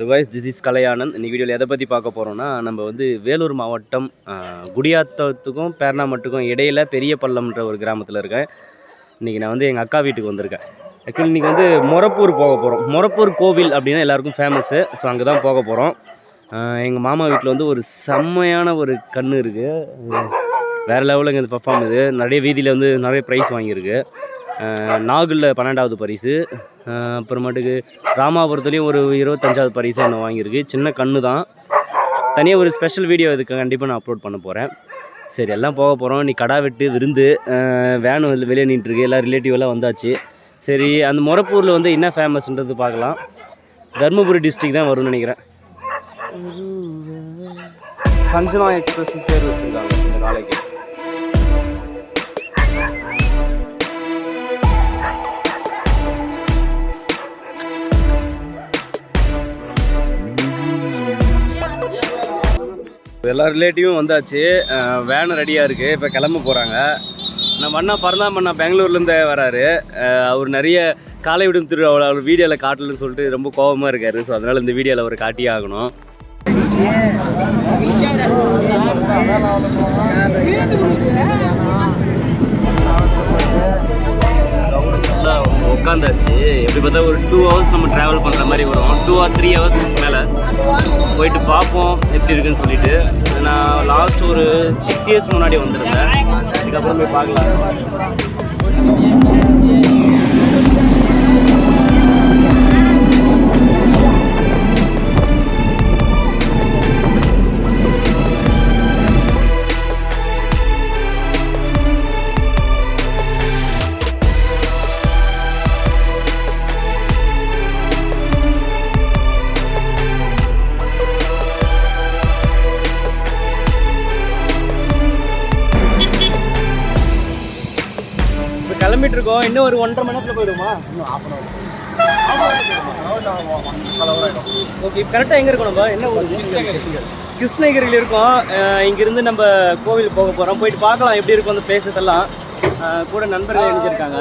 So guys this is Kalaiyanand இன்னைக்கு வீடியோவில் எதை பற்றி பார்க்க போகிறோம்னா நம்ம வந்து வேலூர் மாவட்டம் குடியாத்தத்துக்கும் பேர்னாமட்டுக்கும் இடையில பெரிய பள்ளம்ன்ற ஒரு கிராமத்தில் இருக்கேன். இன்றைக்கி நான் வந்து எங்கள் அக்கா வீட்டுக்கு வந்திருக்கேன். ஆக்சுவலி இன்றைக்கி வந்து மொரப்பூர் போக போகிறோம் மொரப்பூர் கோவில் அப்படின்னா எல்லாருக்கும் ஃபேமஸ்ஸு ஸோ அங்கே தான் போக போகிறோம் எங்கள் மாமா வீட்டில் வந்து ஒரு செம்மையான ஒரு கன்று இருக்குது வேறு லெவலில் இங்கே பர்ஃபார்ம் இது. நிறைய வீதியில் வந்து நிறைய ப்ரைஸ் வாங்கியிருக்கு. நாகூரில் பன்னெண்டாவது பரிசு. அப்புறமேட்டுக்கு ராமாபுரத்துலேயும் ஒரு இருபத்தஞ்சாவது பரிசு என்ன வாங்கியிருக்கு. சின்ன கன்று தான். தனியாக ஒரு ஸ்பெஷல் வீடியோ இதுக்கு கண்டிப்பாக நான் அப்லோட் பண்ண போகிறேன் சரி எல்லாம் போக போகிறோம் நீ கடா வெட்டு விருந்து வேனும் வெளியே வெளியே நின்றுருக்கு. எல்லாம் ரிலேட்டிவ் எல்லாம் வந்தாச்சு. சரி அந்த மொரப்பூரில் வந்து என்ன ஃபேமஸ்ன்றது பார்க்கலாம். தருமபுரி டிஸ்ட்ரிக் தான் வரும்னு நினைக்கிறேன். சஞ்சனா எக்ஸ்பிரஸ் பேர் வச்சுருக்காங்க. இந்த எல்லா ரிலேட்டிவும் வந்தாச்சு வேன் ரெடியாக இருக்குது இப்போ கிளம்ப போகிறாங்க நம்ம அண்ணா பரந்தாம அண்ணா பெங்களூர்லேருந்து வராரு அவர் நிறைய காலை விடும் திருவிழா அவர் வீடியோவில் காட்டலன்னு சொல்லிட்டு ரொம்ப கோபமாக இருக்கார் ஸோ அதனால் இந்த வீடியோவில் அவர் காட்டியே ஆகணும் உட்காந்தாச்சு. எப்படி பார்த்தா ஒரு டூ ஹவர்ஸ் நம்ம ட்ராவல் பண்ணுற மாதிரி வரும். டூ ஆர் த்ரீ ஹவர்ஸ் மேலே. போயிட்டு பார்ப்போம் எப்படி இருக்குன்னு சொல்லிட்டு. நான் லாஸ்ட் ஒரு சிக்ஸ் இயர்ஸ் முன்னாடி வந்திருந்தேன். அதுக்கப்புறம் போய் பார்க்கலாம். இன்னும் ஒரு ஒன்றரை மணி நேரத்தில் போயிடுமா? ஓகே கரெக்டாக எங்கே இருக்கணும்பா என்ன ஒரு கிருஷ்ணகிரியில் இருக்கோம். இங்கிருந்து நம்ம கோவில் போக போகிறோம் போயிட்டு பார்க்கலாம் எப்படி இருக்கும் அந்த பிளேசஸ் எல்லாம். கூட நண்பர்கள் இணைஞ்சிருக்காங்க.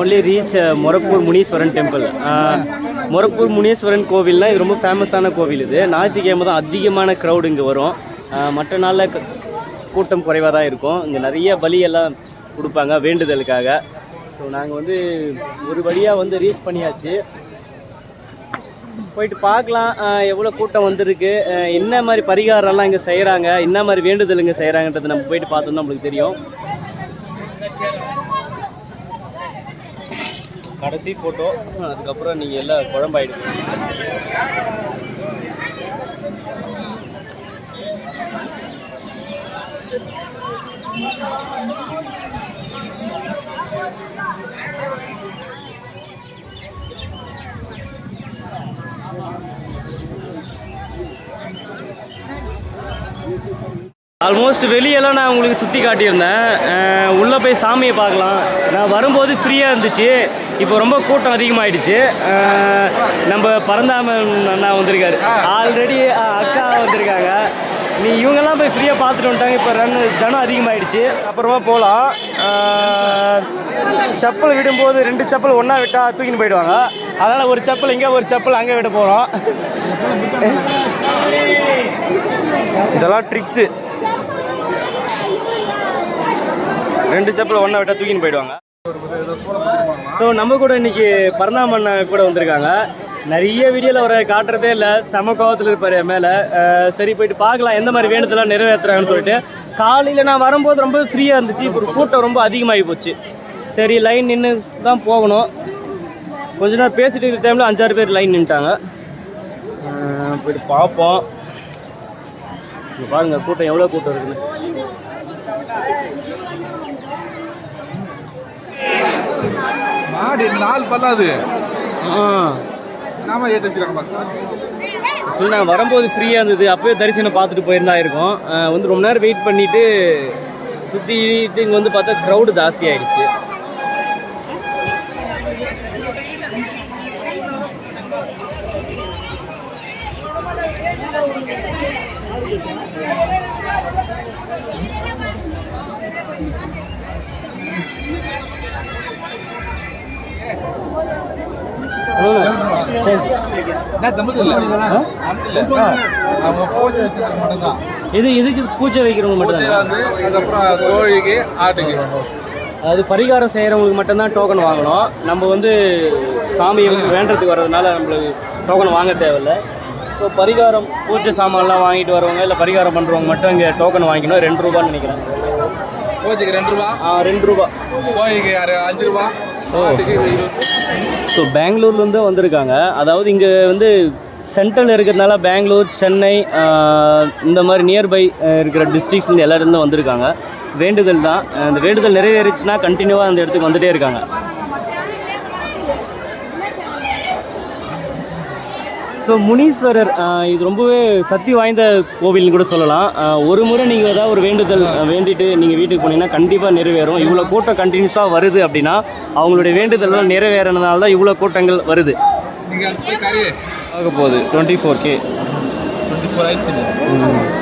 Only reach Morappur Muneeswaran temple Morappur Muneeswaran கோவில்னா இது ரொம்ப ஃபேமஸான கோவில் இது. ஞாயிற்றுக்கிழமை தான் அதிகமான க்ரௌடு இங்கே வரும். மற்ற நாளில் கூட்டம் குறைவாக தான் இருக்கும். இங்கே நிறைய பலியெல்லாம் கொடுப்பாங்க வேண்டுதலுக்காக. ஸோ நாங்கள் வந்து ஒரு வழியாக வந்து ரீச் பண்ணியாச்சு. போயிட்டு பார்க்கலாம் எவ்வளோ கூட்டம் வந்திருக்கு. என்ன மாதிரி பரிகாரம்லாம் இங்கே செய்கிறாங்க என்ன மாதிரி வேண்டுதல் இங்கே செய்கிறாங்கன்றது நம்ம போயிட்டு பார்த்தோம்னா நம்மளுக்கு தெரியும். கடைசி ஃபோட்டோ அதுக்கப்புறம் நீங்கள் எல்லாம் குழம்பாயிடுங்க ஆல்மோஸ்ட் வெளியெல்லாம் நான் உங்களுக்கு சுற்றி காட்டியிருந்தேன். உள்ளே போய் சாமியை பார்க்கலாம். நான் வரும்போது ஃப்ரீயாக இருந்துச்சு. இப்போ ரொம்ப கூட்டம் அதிகமாகிடுச்சு நம்ம பரந்தாமன் அண்ணா வந்திருக்காரு. ஆல்ரெடி அக்கா வந்திருக்காங்க. நீ இவங்கெல்லாம் போய் ஃப்ரீயாக பார்த்துட்டு வந்துட்டாங்க. இப்போ ரன் ஜனம் அதிகமாகிடுச்சு அப்புறமா போகலாம் செப்பல் விடும்போது ரெண்டு செப்பல் ஒன்றா விட்டால் தூக்கின்னு போயிடுவாங்க. அதனால் ஒரு செப்பல் இங்கே ஒரு செப்பல் அங்கே விட போகிறோம் இதெல்லாம் ட்ரிக்ஸு ரெண்டு செப்பல் ஒன்றா விட்டால் தூக்கின்னு போயிடுவாங்க. ஸோ நம்ம கூட இன்னைக்கு பரணாமண்ண கூட வந்திருக்காங்க. நிறைய வீடியோவில் வர காட்டுறதே இல்லை. செம கோவத்தில் இருப்பார் என் மேலே. சரி போயிட்டு பார்க்கலாம். எந்த மாதிரி வேணுதெல்லாம் நிறைவேற்றுறாங்கன்னு சொல்லிட்டு. காலையில் நான் வரும்போது ரொம்ப ஃப்ரீயாக இருந்துச்சு. இப்போ கூட்டம் ரொம்ப அதிகமாகி போச்சு. சரி லைன் நின்று தான் போகணும். கொஞ்ச நேரம் பேசிட்டு இருக்கிற டைமில் அஞ்சாறு பேர் லைன் நின்ட்டாங்க போயிட்டு பார்ப்போம். இங்க பாருங்க கூட்டம் எவ்வளோ கூட்டம் இருக்குன்னு. மாடு நாலு பல்லாது நாம ஏற்றி வச்சுருக்காங்க பாரு இல்லை நான் வரும்போது ஃப்ரீயாக இருந்தது. அப்போயே தரிசனம் பார்த்துட்டு போயிருந்தா இருக்கும். வந்து ரொம்ப நேரம் வெயிட் பண்ணிவிட்டு சுற்றிட்டு இங்கே வந்து பார்த்தா க்ரௌடு ஜாஸ்தி ஆயிடுச்சு. சரி நான் இது இதுக்கு பூஜை வைக்கிறவங்க மட்டும்தான்? கோழிக்கு ஆட்டுக்கு. அது பரிகாரம் செய்கிறவங்களுக்கு மட்டும்தான் டோக்கன் வாங்கணும். நம்ம வந்து சாமியை வந்து வேண்டுறதுக்கு வர்றதுனால நம்மளுக்கு டோக்கன் வாங்க தேவையில்ல. ஸோ பரிகாரம் பூஜை சாமான்லாம் வாங்கிட்டு வரவங்க இல்லை பரிகாரம் பண்ணுறவங்க மட்டும் இங்கே டோக்கன் வாங்கிக்கணும். ரெண்டு ரூபான்னு நினைக்கிறேன். பூஜைக்கு ரெண்டு ரூபா? ஆ, ரெண்டு ரூபா. அரை அஞ்சு ரூபா? இருபது ஸோ பெங்களூர்லேருந்து வந்திருக்காங்க. அதாவது இங்கே வந்து சென்ட்ரல் இருக்கிறதுனால பெங்களூர் சென்னை இந்த மாதிரி நியர்பை இருக்கிற டிஸ்ட்ரிக்ஸ்லேருந்து எல்லா இடத்துலேருந்து வந்திருக்காங்க. வேண்டுதல் தான். அஹ், இந்த வேண்டுதல் நிறைவேறிச்சுன்னா கண்டினியூவாக அந்த இடத்துக்கு வந்துட்டே இருக்காங்க. ஸோ முனீஸ்வரர் இது ரொம்பவே சக்தி வாய்ந்த கோவில்னு கூட சொல்லலாம். ஒரு முறை நீங்கள் ஏதாவது ஒரு வேண்டுதல் வேண்டிட்டு நீங்கள் வீட்டுக்கு போனீங்கன்னா கண்டிப்பாக நிறைவேறும். இவ்வளோ கூட்டம் கண்டினியூஸாக வருது அப்படின்னா அவங்களுடைய வேண்டுதல்லாம் நிறைவேறினதுனால தான் இவ்வளோ கூட்டங்கள் வருது. ஆக போகுது twenty four K twenty four ஆயிடுச்சு.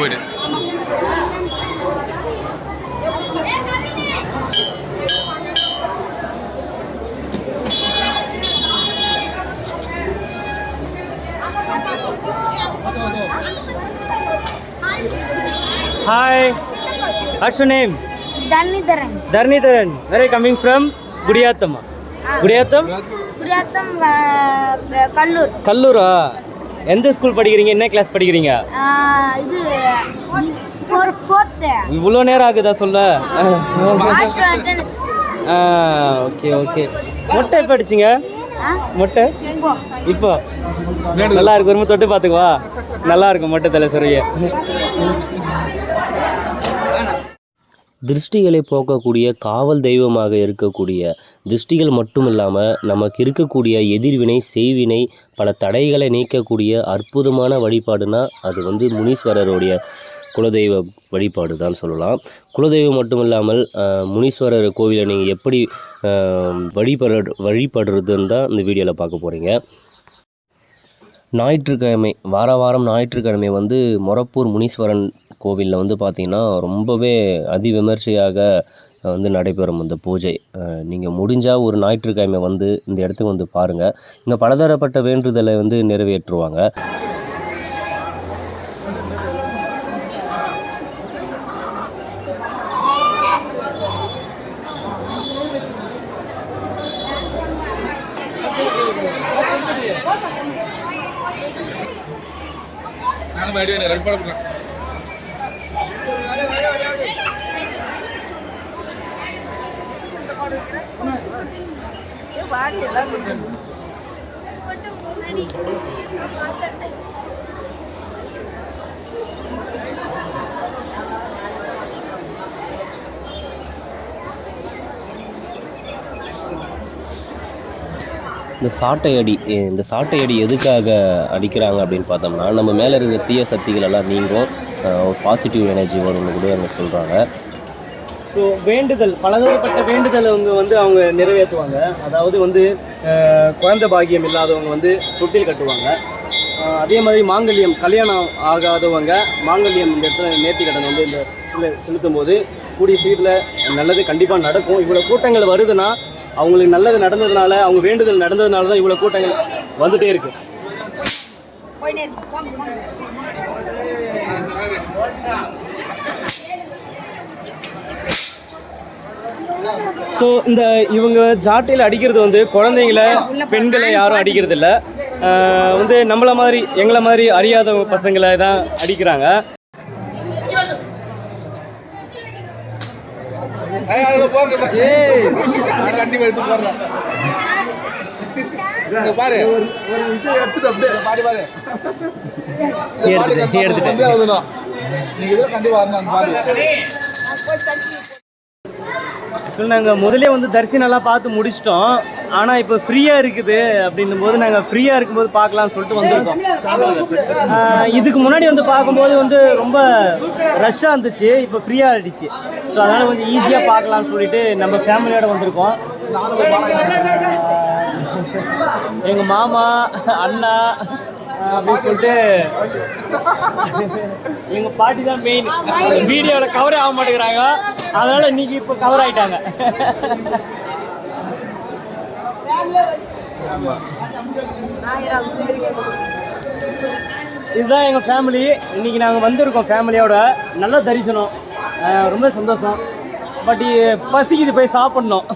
போயிடு. Hi what's name Dhanidharan. Dharnidharan where I coming from குடியாத்தம்மா Gudiyatham Gudiyatham Kallur. கல்லூரா? எந்த ஸ்கூல் படிக்கிறீங்க? என்ன கிளாஸ் படிக்கிறீங்க? இது இவ்வளோ நேரம் ஆகுதா சொல்ல? ஓகே ஓகே மொட்டை எப்போ அடிச்சிங்க? மொட்டை? இப்போ. நல்லா இருக்கு ஒரு தொட்டு பார்த்துக்குவா? நல்லா இருக்கும் மொட்டை தலை சொரிய திருஷ்டிகளை போக்கக்கூடிய காவல் தெய்வமாக இருக்கக்கூடிய திருஷ்டிகள் மட்டும் இல்லாமல் நமக்கு இருக்கக்கூடிய எதிர்வினை செய்வினை பல தடைகளை நீக்கக்கூடிய அற்புதமான வழிபாடுனா அது வந்து முனீஸ்வரருடைய குலதெய்வ வழிபாடு தான் சொல்லலாம். குலதெய்வம் மட்டும் இல்லாமல் முனீஸ்வரர் கோவிலை நீங்கள் எப்படி வழிபட வழிபடுறதுன்னு தான் இந்த வீடியோவில் பார்க்க போகிறீங்க ஞாயிற்றுக்கிழமை வார வாரம் ஞாயிற்றுக்கிழமை வந்து மொரப்பூர் முனீஸ்வரன் கோவிலில் வந்து பார்த்திங்கன்னா ரொம்பவே அதிவிமர்சையாக வந்து நடைபெறும் இந்த பூஜை. நீங்கள் முடிஞ்சால் ஒரு ஞாயிற்றுக்கிழமை வந்து இந்த இடத்துக்கு வந்து பாருங்கள் இங்கே பலதரப்பட்ட வேண்டுதலை வந்து நிறைவேற்றுவாங்க. நானும் ரெண்டு படம் இந்த சாட்டை அடி இந்த சாட்டை அடி எதுக்காக அடிக்கிறாங்க அப்படின்னு பார்த்தோம்னா நம்ம மேலே இருக்கிற தீய சக்திகள் எல்லாம் நீங்கும் ஒரு பாசிட்டிவ் எனர்ஜி வரும்னு கூட அங்கே சொல்கிறாங்க ஸோ வேண்டுதல் பலதரப்பட்ட வேண்டுதல் அவங்க வந்து அவங்க நிறைவேற்றுவாங்க. அதாவது வந்து குழந்த குழந்தை பாக்கியம் இல்லாதவங்க வந்து தொட்டில் கட்டுவாங்க. அதே மாதிரி மாங்கல்யம் கல்யாணம் ஆகாதவங்க மாங்கல்யம் இந்த இடத்துல நேர்த்தி கடன் வந்து இந்த செலுத்தும் போது கூடிய சீரில் நல்லது கண்டிப்பாக நடக்கும். இவ்வளோ கூட்டங்கள் வருதுன்னா அவங்களுக்கு நல்லது நடந்ததுனால அவங்க வேண்டுதல் நடந்ததுனால தான் இவ்வளோ கூட்டங்கள் வந்துட்டே இருக்கு. ஸோ இந்த இவங்க ஜாட்டையில் அடிக்கிறது வந்து குழந்தைங்கள பெண்களை யாரும் அடிக்கிறது இல்ல வந்து நம்மள மாதிரி எங்களை மாதிரி அறியாத பசங்களை தான் அடிக்கிறாங்க. ஏய், அதுல போங்க ஆக்சுவலி நாங்கள் முதலே வந்து தரிசனம்லாம் பார்த்து முடிச்சிட்டோம். ஆனால் இப்போ ஃப்ரீயாக இருக்குது அப்படின்னும் போது நாங்கள் ஃப்ரீயாக இருக்கும்போது பார்க்கலாம்னு சொல்லிட்டு வந்திருக்கோம். இதுக்கு முன்னாடி வந்து பார்க்கும்போது வந்து ரொம்ப ரஷ்ஷாக இருந்துச்சு. இப்போ ஃப்ரீயாக ஆகிடுச்சு ஸோ அதனால் கொஞ்சம் ஈஸியாக பார்க்கலாம்னு சொல்லிட்டு நம்ம ஃபேமிலியோடு வந்திருக்கோம். எங்கள் மாமா அண்ணா அப்படின்னு சொல்லிட்டு எங்கள் பாட்டி தான் மெயின் வீடியோவில் கவரே ஆக மாட்டேங்கிறாங்க. அதனால் இன்னைக்கு இப்போ கவர் ஆயிட்டாங்க. இதுதான் எங்கள் ஃபேமிலி இன்னைக்கு நாங்கள் வந்திருக்கோம் ஃபேமிலியோட நல்ல தரிசனம். ரொம்ப சந்தோஷம். பட் பசிக்குது போய் சாப்பிட்ணும்.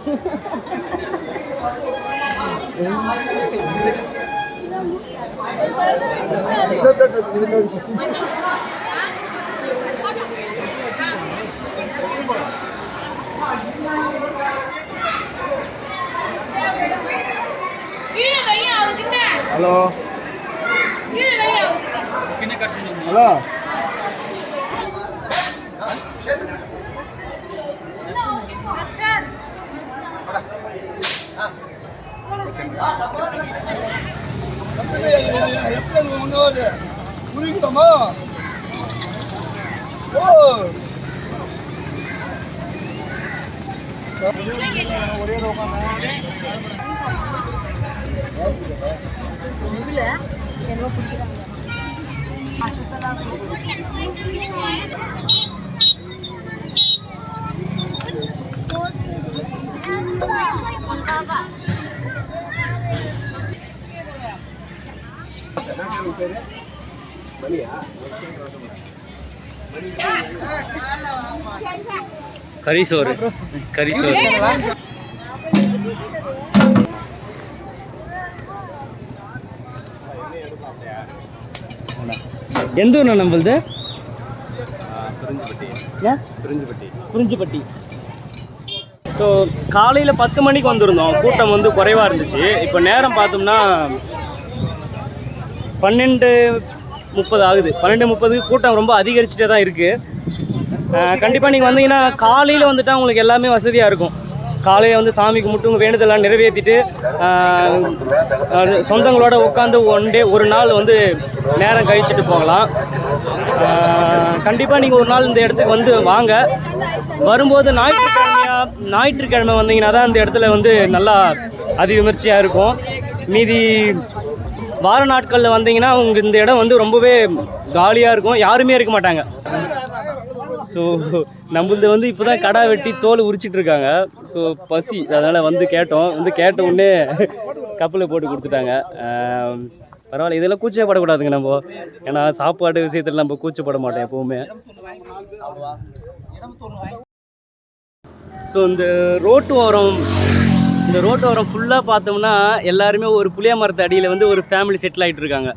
Hello hello Thank you. அவர்கிட்ட ஹலோ புரியுதமா? ஓ கரிசோறு. கரிசோறு. எந்த ஊர்ண்ணா நம்மளது? ஏன்? குறிஞ்சிப்பட்டி ஸோ காலையில் பத்து மணிக்கு வந்திருந்தோம். கூட்டம் வந்து குறைவாக இருந்துச்சு. இப்போ நேரம் பார்த்தோம்னா பன்னெண்டு முப்பது ஆகுது. பன்னெண்டு முப்பதுக்கு கூட்டம் ரொம்ப அதிகரிச்சுட்டே தான் இருக்குது கண்டிப்பாக நீங்கள் வந்தீங்கன்னா காலையில் வந்துட்டால் உங்களுக்கு எல்லாமே வசதியாக இருக்கும். காலையில் வந்து சாமி கும்பிட்டு உங்கள் வேண்டுதலாம் நிறைவேற்றிட்டு சொந்தங்களோட உட்காந்து ஒன் டே ஒரு நாள் வந்து நேரம் கழிச்சிட்டு போகலாம். கண்டிப்பாக நீங்கள் ஒரு நாள் இந்த இடத்துக்கு வந்து வாங்க. வரும்போது ஞாயிற்றுக்கிழமையா ஞாயிற்றுக்கிழமை வந்தீங்கன்னா தான் இந்த இடத்துல வந்து நல்லா அதிவிமர்ச்சியாக இருக்கும். மீதி வார நாட்களில் வந்தீங்கன்னா உங்கள் இந்த இடம் வந்து ரொம்பவே காலியாக இருக்கும். யாருமே இருக்க மாட்டாங்க. ஸோ நம்மளது வந்து இப்போ தான் கடா வெட்டி தோல் உரிச்சிட்டு இருக்காங்க. ஸோ பசி. அதனால் வந்து கேட்டோம். வந்து கேட்ட உடனே கப்பில் போட்டு கொடுத்துட்டாங்க. பரவாயில்ல. இதெல்லாம் கூச்சப்படக்கூடாதுங்க நம்ம. ஏன்னா சாப்பாடு விஷயத்தில் நம்ம கூச்சப்பட மாட்டோம் எப்போவுமே. ஸோ இந்த ரோட்டு ஓரம் இந்த ரோட்டோரம் ஃபுல்லாக பார்த்தோம்னா எல்லாருமே ஒரு புளிய மரத்து அடியில் வந்து ஒரு ஃபேமிலி செட்டில் ஆகிட்டு இருக்காங்க.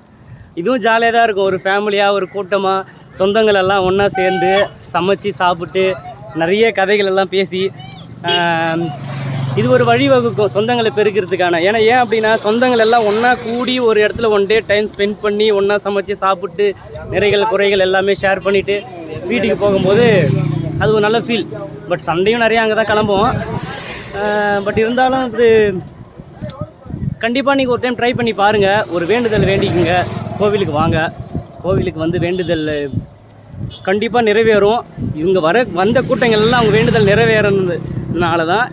இதுவும் ஜாலியாக தான் இருக்கும். ஒரு ஃபேமிலியாக ஒரு கூட்டமாக சொந்தங்கள் எல்லாம் ஒன்றா சேர்ந்து சமைச்சு சாப்பிட்டு நிறைய கதைகள் எல்லாம் பேசி இது ஒரு வழிவகுக்கும் சொந்தங்களை பெருக்கிறதுக்கான. ஏன்னா ஏன் அப்படின்னா சொந்தங்கள் எல்லாம் ஒன்றா கூடி ஒரு இடத்துல ஒன் டே டைம் ஸ்பெண்ட் பண்ணி ஒன்றா சமைச்சு சாப்பிட்டு நிறைகள் குறைகள் எல்லாமே ஷேர் பண்ணிவிட்டு வீட்டுக்கு போகும்போது அது ஒரு நல்ல ஃபீல் பட் சண்டையும் நிறையா அங்கே தான் கிளம்புவோம். பட் இருந்தாலும் இது கண்டிப்பாக நீங்கள் ஒரு டைம் ட்ரை பண்ணி பாருங்கள் ஒரு வேண்டுதல் வேண்டிக்குங்க. கோவிலுக்கு வாங்க. கோவிலுக்கு வந்து வேண்டுதல் கண்டிப்பாக நிறைவேறும். இவங்க வர வந்த கூட்டங்கள் எல்லாம் அவங்க வேண்டுதல் நிறைவேறதுனால தான்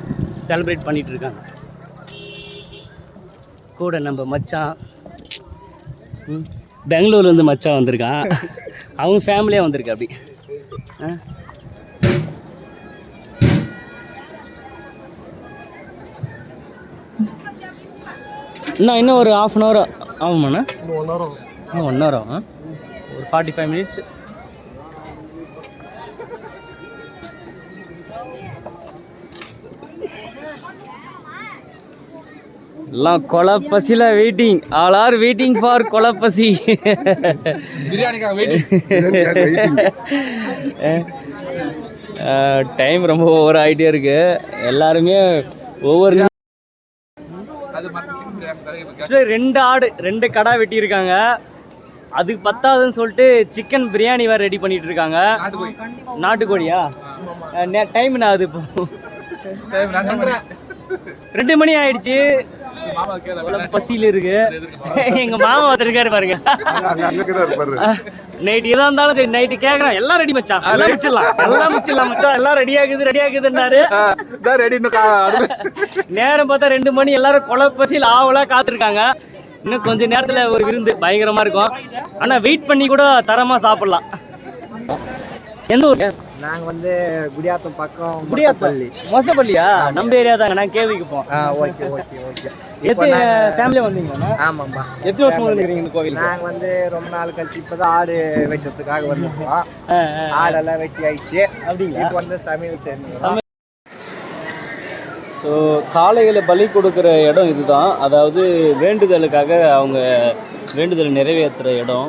செலிப்ரேட் பண்ணிட்டு இருக்காங்க. கூட நம்ம மச்சான் ம், பெங்களூர்லேருந்து மச்சான் வந்திருக்கான். அவங்க ஃபேமிலியாக வந்திருக்கா அப்படி. இன்னும் இன்னும் ஒரு ஆஃப் அன் ஹவர் ஆகுமாண்ணா ஒன் ஹவர் இன்னும் ஒன் ஹவர் ஆகும். ஒரு ஃபார்ட்டி ஃபைவ் மினிட்ஸ் எல்லாம் கொலப்பசியில் waiting all are waiting for கொலப்பசி time ரொம்ப ஓவர் ஆகிட்டே இருக்கு. எல்லாருமே ஒவ்வொரு Actually ரெண்டு ஆடு ரெண்டு கடா வெட்டியிருக்காங்க. அதுக்கு பத்தாதுன்னு சொல்லிட்டு சிக்கன் பிரியாணி வேறு ரெடி பண்ணிட்டு இருக்காங்க நாட்டுக்கோழி. நாட்டுக்கோழியா? டைம் என்ன ஆகுது இப்போ? ரெண்டு மணி ஆயிடுச்சு. பசியில் இருக்கு. எங்க மாமா ஒருத்தர் இருக்காரு பாருங்க. நைட் எதா இருந்தாலும் சரி நைட்டு கேக்குறேன் எல்லாம் ரெடி மச்சான் எல்லாம் முடிச்சிடலாம் எல்லாம் முடிச்சிடலாம் மச்சான் எல்லாம் ரெடி ஆகுது ரெடி ஆகுதுன்னாரு. தான் ரெடி நேரம் பார்த்தா ரெண்டு மணி எல்லாரும் கொலை பசியில் ஆவலா காத்திருக்காங்க. இன்னும் கொஞ்ச நேரத்துல ஒரு விருந்து பயங்கரமா இருக்கும். ஆனா வெயிட் பண்ணி கூட தரமா சாப்பிடலாம். எந்த ஊர்? நாங்க வந்து குடியாத்தம் பக்கம் குடியாத்தப்பள்ளி மொசப்பள்ளியா? நம்ம ஏரியா தாங்க நான் கேள்விக்கு போவோம். ஆ ஓகே ஓகே ஓகே. எத்தனை ஃபேமிலியா வந்தீங்களா ஆமாம்மா. எத்தனை வருஷம் வந்துருக்கீங்க இந்த கோவிலுக்கு? நாங்க வந்து ரொம்ப நாள் கழிச்சு இப்பதான் ஆடு வெட்டுறதுக்காக வந்திருக்கோம். ஆடெல்லாம் வெட்டி ஆயிடுச்சு. அப்படிங்களா? இப்போ வந்து சமையல் செய்யணும். ஸோ காளைகளை பலி கொடுக்குற இடம் இதுதான். அதாவது வேண்டுதலுக்காக அவங்க வேண்டுதல் நிறைவேற்றுற இடம்.